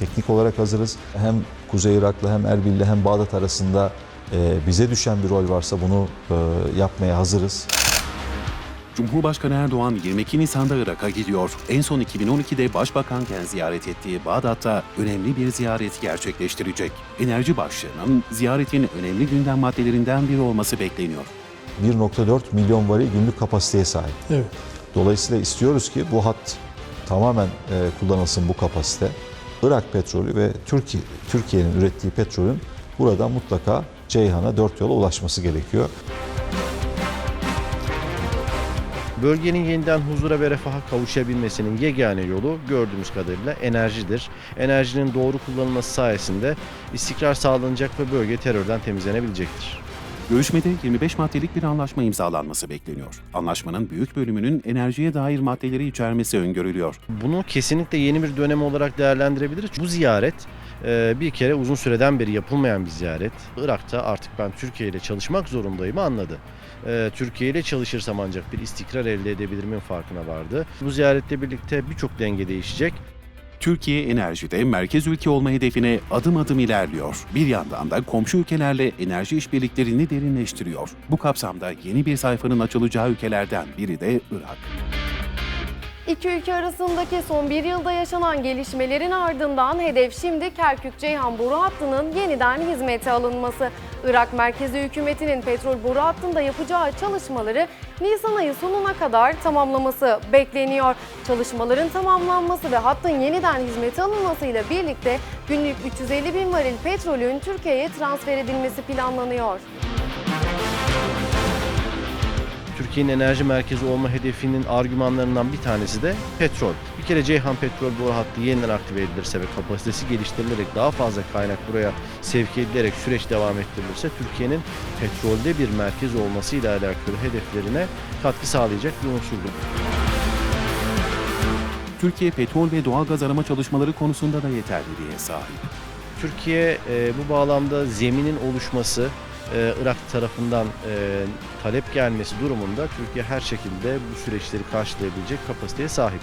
teknik olarak hazırız. Hem Kuzey Irak'la hem Erbil'le hem Bağdat arasında e, bize düşen bir rol varsa bunu e, yapmaya hazırız. Cumhurbaşkanı Erdoğan 22 Nisan'da Irak'a gidiyor. En son 2012'de başbakanken ziyaret ettiği Bağdat'ta önemli bir ziyaret gerçekleştirecek. Enerji başlığının ziyaretin önemli gündem maddelerinden biri olması bekleniyor. 1.4 milyon varil günlük kapasiteye sahip. Evet. Dolayısıyla istiyoruz ki bu hat tamamen e, kullanılsın bu kapasite. Irak petrolü ve Türkiye Türkiye'nin ürettiği petrolün burada mutlaka Ceyhan'a dört yola ulaşması gerekiyor. Bölgenin yeniden huzura ve refaha kavuşabilmesinin yegane yolu gördüğümüz kadarıyla enerjidir. Enerjinin doğru kullanılması sayesinde istikrar sağlanacak ve bölge terörden temizlenebilecektir. Görüşmede 25 maddelik bir anlaşma imzalanması bekleniyor. Anlaşmanın büyük bölümünün enerjiye dair maddeleri içermesi öngörülüyor. Bunu kesinlikle yeni bir dönem olarak değerlendirebiliriz. Bu ziyaret e, bir kere uzun süreden beri yapılmayan bir ziyaret. Irak'ta artık ben Türkiye ile çalışmak zorundayım anladı. E, Türkiye ile çalışırsam ancak bir istikrar elde edebilirimin farkına vardı. Bu ziyaretle birlikte birçok denge değişecek. Türkiye enerjide merkez ülke olma hedefine adım adım ilerliyor. Bir yandan da komşu ülkelerle enerji işbirliklerini derinleştiriyor. Bu kapsamda yeni bir sayfanın açılacağı ülkelerden biri de Irak. İki ülke arasındaki son bir yılda yaşanan gelişmelerin ardından hedef şimdi Kerkük-Ceyhan boru hattının yeniden hizmete alınması. Irak merkezi hükümetinin petrol boru hattında yapacağı çalışmaları Nisan ayı sonuna kadar tamamlaması bekleniyor. Çalışmaların tamamlanması ve hattın yeniden hizmete alınmasıyla birlikte günlük 350 bin varil petrolün Türkiye'ye transfer edilmesi planlanıyor. Türkiye'nin enerji merkezi olma hedefinin argümanlarından bir tanesi de petrol. Bir kere Ceyhan petrol boru hattı yeniden aktive edilirse ve kapasitesi geliştirilerek daha fazla kaynak buraya sevk edilerek süreç devam ettirilirse Türkiye'nin petrolde bir merkez olmasıyla alakalı hedeflerine katkı sağlayacak bir unsurdur. Türkiye petrol ve doğal gaz arama çalışmaları konusunda da yeterliliğe sahip. Türkiye e, bu bağlamda zeminin oluşması, e, Irak tarafından e, talep gelmesi durumunda Türkiye her şekilde bu süreçleri karşılayabilecek kapasiteye sahip.